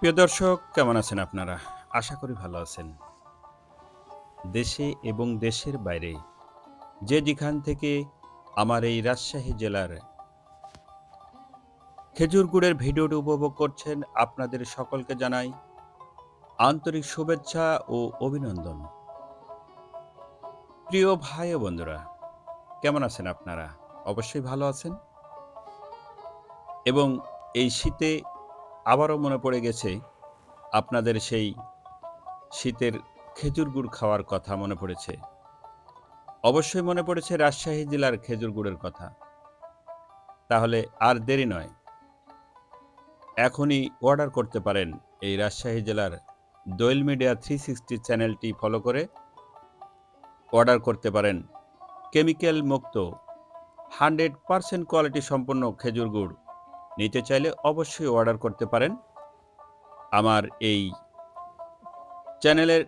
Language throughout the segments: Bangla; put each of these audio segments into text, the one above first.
প্রিয় দর্শক, কেমন আছেন আপনারা? আশা করি ভালো আছেন। দেশে এবং দেশের বাইরে যে যেখান থেকে আমার এই রাজশাহী জেলার খেজুর গুড়ের ভিডিওটি উপভোগ করছেন, আপনাদের সকলকে জানাই আন্তরিক শুভেচ্ছা ও অভিনন্দন। প্রিয় ভাই ও বন্ধুরা, কেমন আছেন আপনারা? অবশ্যই ভালো আছেন। এবং এই শীতে আবারও মনে পড়ে গেছে আপনাদের সেই শীতের খেজুর গুড় খাওয়ার কথা মনে পড়েছে। অবশ্যই মনে পড়েছে রাজশাহী জেলার খেজুর গুড়ের কথা। তাহলে আর দেরি নয়। এখনই অর্ডার করতে পারেন এই রাজশাহী জেলার দোয়েল মিডিয়া থ্রি সিক্সটি চ্যানেলটি ফলো করে। অর্ডার করতে পারেন কেমিক্যাল মুক্ত হান্ড্রেড পারসেন্ট কোয়ালিটি সম্পন্ন খেজুর গুড়। নিতে চাইলে অবশ্যই অর্ডার করতে পারেন। আমার এই চ্যানেলের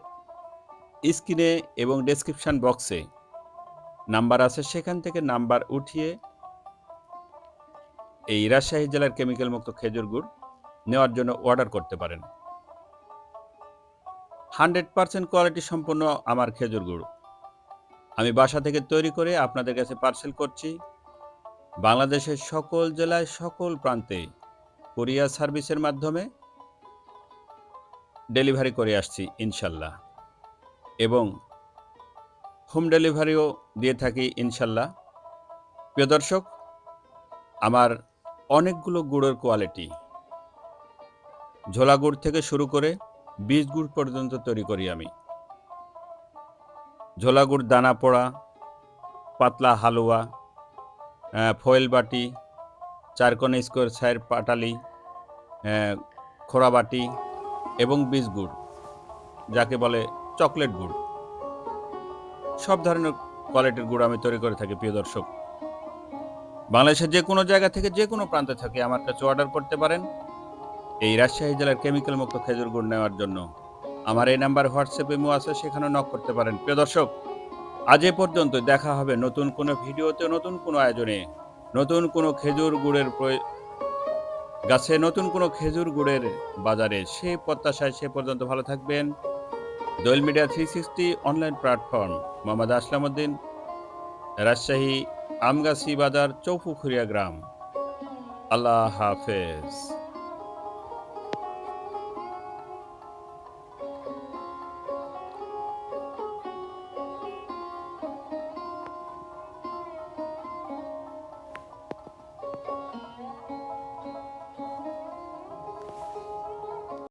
স্ক্রিনে এবং ডেসক্রিপশন বক্সে নাম্বার আছে। সেখান থেকে নাম্বার উঠিয়ে এই রাজশাহী জেলার কেমিক্যাল মুক্ত খেজুর গুড় নেওয়ার জন্য অর্ডার করতে পারেন। হান্ড্রেড পারসেন্ট কোয়ালিটি সম্পন্ন আমার খেজুর গুড়। আমি বাসা থেকে তৈরি করে আপনাদের কাছে পার্সেল করছি। বাংলাদেশের সকল জেলায় সকল প্রান্তে কুরিয়ার সার্ভিসের মাধ্যমে ডেলিভারি করে আসছি, ইনশাল্লাহ। এবং হোম ডেলিভারিও দিয়ে থাকি, ইনশাল্লাহ। প্রিয় দর্শক, আমার অনেকগুলো গুড়ের কোয়ালিটি। ঝোলা গুড় থেকে শুরু করে বীজ গুড় পর্যন্ত তৈরি করি আমি। ঝোলা গুড় দানা পোড়া, পাতলা হালুয়া ফয়েল বাটি চারকোনা স্কোয়ার সাইর পাটালি আহ, খোড়া বাটি এবং বীজ গুড় যাকে বলে চকলেট গুড়। সব ধরনের কোয়ালিটির গুড় আমি তৈরি করে থাকি প্রিয় দর্শক। বাংলাদেশের যে কোনো জায়গা থেকে যে কোনো প্রান্তে থেকে আমার কাছে অর্ডার করতে পারেন। এই রাজশাহী জেলার কেমিক্যাল মুক্ত খেজুর গুড় নেওয়ার জন্য। আমার এই নাম্বার হোয়াটসঅ্যাপে মো আছে সেখানে নক করতে পারেন। প্রিয় দর্শক আজ এ পর্যন্ত দেখা হবে নতুন কোনো ভিডিওতে, নতুন কোনো আয়োজনে। নতুন কোনো খেজুর গুড়ের গাছে নতুন কোনো খেজুর গুড়ের বাজারে। সে প্রত্যাশায় সে পর্যন্ত ভালো থাকবেন। Doyel media three sixty online platform. Mohammad Aslam Uddin Rajshahi Amgachhi Bazar Chaupukhuria গ্রাম। আল্লাহ হাফেজ।